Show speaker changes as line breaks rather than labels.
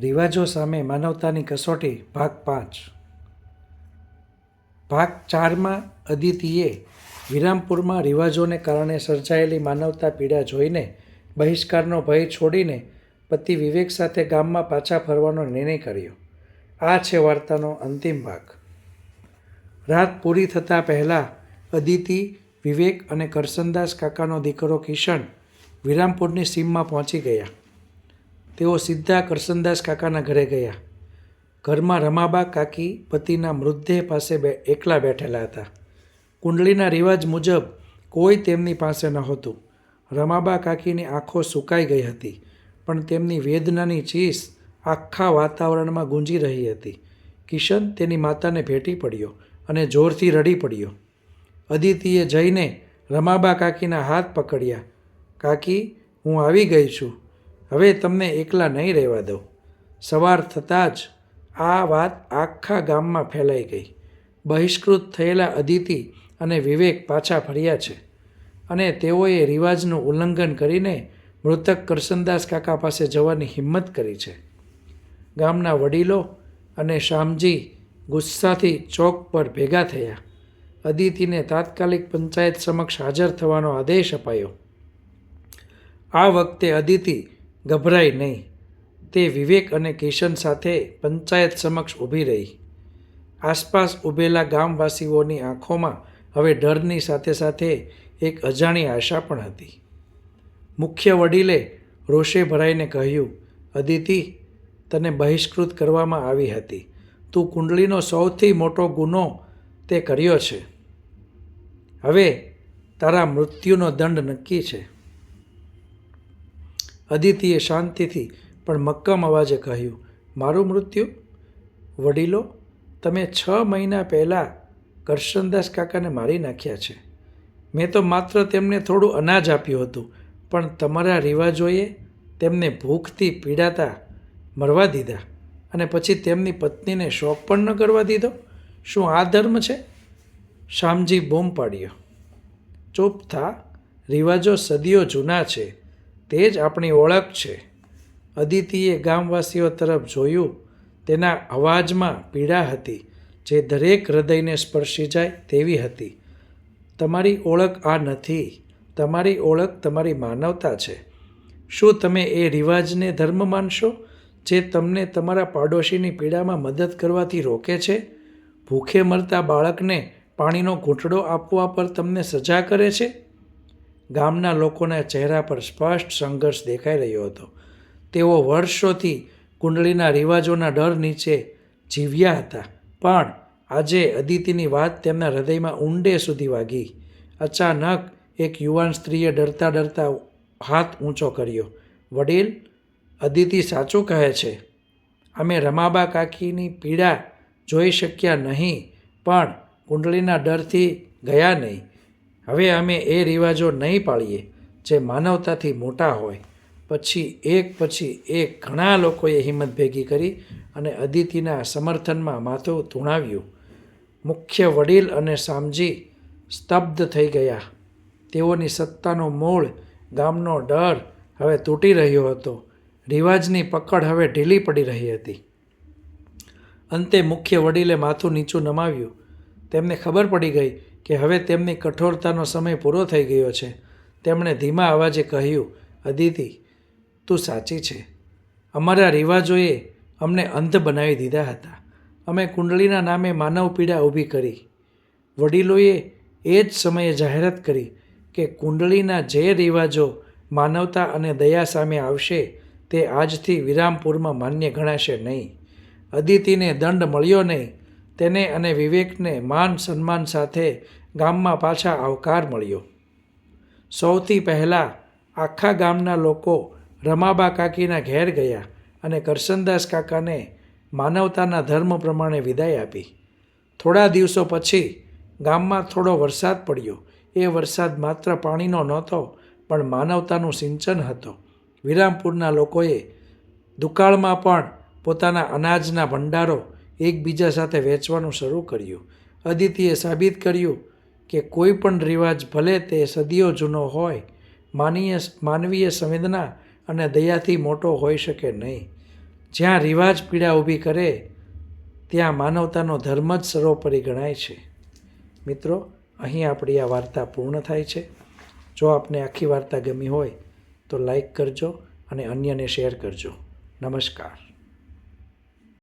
રિવાજો સામે માનવતાની કસોટી, ભાગ પાંચ. ભાગ ચારમાં અદિતિએ વિરામપુરમાં રિવાજોને કારણે સર્જાયેલી માનવતા પીડા જોઈને બહિષ્કારનો ભય છોડીને પતિ વિવેક સાથે ગામમાં પાછા ફરવાનો નિર્ણય કર્યો. આ છે વાર્તાનો અંતિમ ભાગ. રાત પૂરી થતાં પહેલાં અદિતિ, વિવેક અને કરસનદાસ કાકાનો દીકરો કિશન વિરામપુરની સીમમાં પહોંચી ગયા. તેઓ સીધા કરસનદાસ કાકાના ઘરે ગયા. ઘરમાં રમાબા કાકી પતિના મૃતદેહ પાસે બે, એકલા બેઠેલા હતા. કુંડલીના રિવાજ મુજબ કોઈ તેમની પાસે નહોતું. રમાબા કાકીની આંખો સુકાઈ ગઈ હતી, પણ તેમની વેદનાની ચીસ આખા વાતાવરણમાં ગુંજી રહી હતી. કિશન તેની માતાને ભેટી પડ્યો અને જોરથી રડી પડ્યો. અદિતિએ જઈને રમાબા કાકીના હાથ પકડ્યા. કાકી, હું આવી ગઈ છું. હવે તમને એકલા નહીં રહેવા દઉં. સવાર થતાં જ આ વાત આખા ગામમાં ફેલાઈ ગઈ. બહિષ્કૃત થયેલા અદિતિ અને વિવેક પાછા ફર્યા છે અને તેઓએ રિવાજનું ઉલ્લંઘન કરીને મૃતક કરસનદાસ કાકા પાસે જવાની હિંમત કરી છે. ગામના વડીલો અને શ્યામજી ગુસ્સાથી ચોક પર ભેગા થયા. અદિતિને તાત્કાલિક પંચાયત સમક્ષ હાજર થવાનો આદેશ અપાયો. આ વખતે અદિતિ ગભરાઈ નહીં. તે વિવેક અને કિશન સાથે પંચાયત સમક્ષ ઊભી રહી. આસપાસ ઊભેલા ગામવાસીઓની આંખોમાં હવે ડરની સાથે સાથે એક અજાણી આશા પણ હતી. મુખ્ય વડીલે રોષે ભરાઈને કહ્યું, અદિતિ, તને બહિષ્કૃત કરવામાં આવી હતી. તું કુંડલીનો સૌથી મોટો ગુનો તે કર્યો છે. હવે તારા મૃત્યુનો દંડ નક્કી છે. અદિતિએ શાંતિથી પણ મક્કમ અવાજે કહ્યું, મારું મૃત્યુ? વડીલો, તમે છ મહિના પહેલાં કરશનદાસ કાકાને મારી નાખ્યા છે. મેં તો માત્ર તેમને થોડું અનાજ આપ્યું હતું, પણ તમારા રિવાજોએ તેમને ભૂખથી પીડાતા મરવા દીધા અને પછી તેમની પત્નીને શોક પણ ન કરવા દીધો? શું આ ધર્મ છે? શામજી બોમ પાડ્યો, ચૂપ થા. રિવાજો સદીઓ જૂના છે. તે જ આપણી ઓળખ છે. અદિતિએ ગામવાસીઓ તરફ જોયું, તેના અવાજમાં પીડા હતી, જે દરેક હૃદયને સ્પર્શી જાય તેવી હતી. તમારી ઓળખ આ નથી, તમારી ઓળખ તમારી માનવતા છે. શું તમે એ રિવાજને ધર્મ માનશો, જે તમને તમારા પાડોશીની પીડામાં મદદ કરવાથી રોકે છે? ભૂખે મરતા બાળકને પાણીનો ઘૂંટડો આપવા પર તમને સજા કરે છે? ગામના લોકોના ચહેરા પર સ્પષ્ટ સંઘર્ષ દેખાઈ રહ્યો હતો. તેઓ વર્ષોથી કુંડળીના રિવાજોના ડર નીચે જીવ્યા હતા, પણ આજે અદિતિની વાત તેમના હૃદયમાં ઊંડે સુધી વાગી. અચાનક એક યુવાન સ્ત્રીએ ડરતા ડરતા હાથ ઊંચો કર્યો. વડીલ, અદિતિ સાચું કહે છે. અમે રમાબા કાકીની પીડા જોઈ શક્યા નહીં, પણ કુંડળીના ડરથી ગયા નહીં. હવે અમે એ રિવાજો નહીં પાળીએ, જે માનવતાથી મોટા હોય. પછી એક પછી એક ઘણા લોકોએ હિંમત ભેગી કરી અને અદિતિના સમર્થનમાં માથું ધૂણાવ્યું. મુખ્ય વડીલ અને સામજી સ્તબ્ધ થઈ ગયા. તેઓની સત્તાનો મૂળ ગામનો ડર હવે તૂટી રહ્યો હતો. રિવાજની પકડ હવે ઢીલી પડી રહી હતી. અંતે મુખ્ય વડીલે માથું નીચું નમાવ્યું. તેમને ખબર પડી ગઈ કે હવે તેમની કઠોરતાનો સમય પૂરો થઈ ગયો છે. તેમણે ધીમા અવાજે કહ્યું, અદિતિ, તું સાચી છે. અમારા રિવાજોએ અમને અંધ બનાવી દીધા હતા. અમે કુંડળીના નામે માનવ પીડા ઊભી કરી. વડીલોએ એ જ સમયે જાહેરાત કરી કે કુંડળીના જે રિવાજો માનવતા અને દયા સામે આવશે, તે આજથી વિરામપુરમાં માન્ય ગણાશે નહીં. અદિતિને દંડ મળ્યો નહીં. તેને અને વિવેકને માન સન્માન સાથે ગામમાં પાછા આવકાર મળ્યો. સૌથી પહેલાં આખા ગામના લોકો રમાબા કાકીના ઘેર ગયા અને કરશનદાસ કાકાને માનવતાના ધર્મ પ્રમાણે વિદાય આપી. થોડા દિવસો પછી ગામમાં થોડો વરસાદ પડ્યો. એ વરસાદ માત્ર પાણીનો નહોતો, પણ માનવતાનું સિંચન હતો. વિરામપુરના લોકોએ દુકાળમાં પણ પોતાના અનાજના ભંડારો એકબીજા સાથે વેચવાનું શરૂ કર્યું. અદિતિએ સાબિત કર્યું કે કોઈ પણ રિવાજ ભલે તે સદીઓ જૂનો હોય, માનીય માનવીય સંવેદના અને દયાથી મોટો હોઈ શકે નહીં. જ્યાં રિવાજ પીડા ઊભી કરે, ત્યાં માનવતાનો ધર્મ જ સર્વોપરી ગણાય છે. મિત્રો, અહીં આપણી આ વાર્તા પૂર્ણ થાય છે. જો આપને આખી વાર્તા ગમી હોય, તો લાઈક કરજો અને અન્યને શેર કરજો. નમસ્કાર.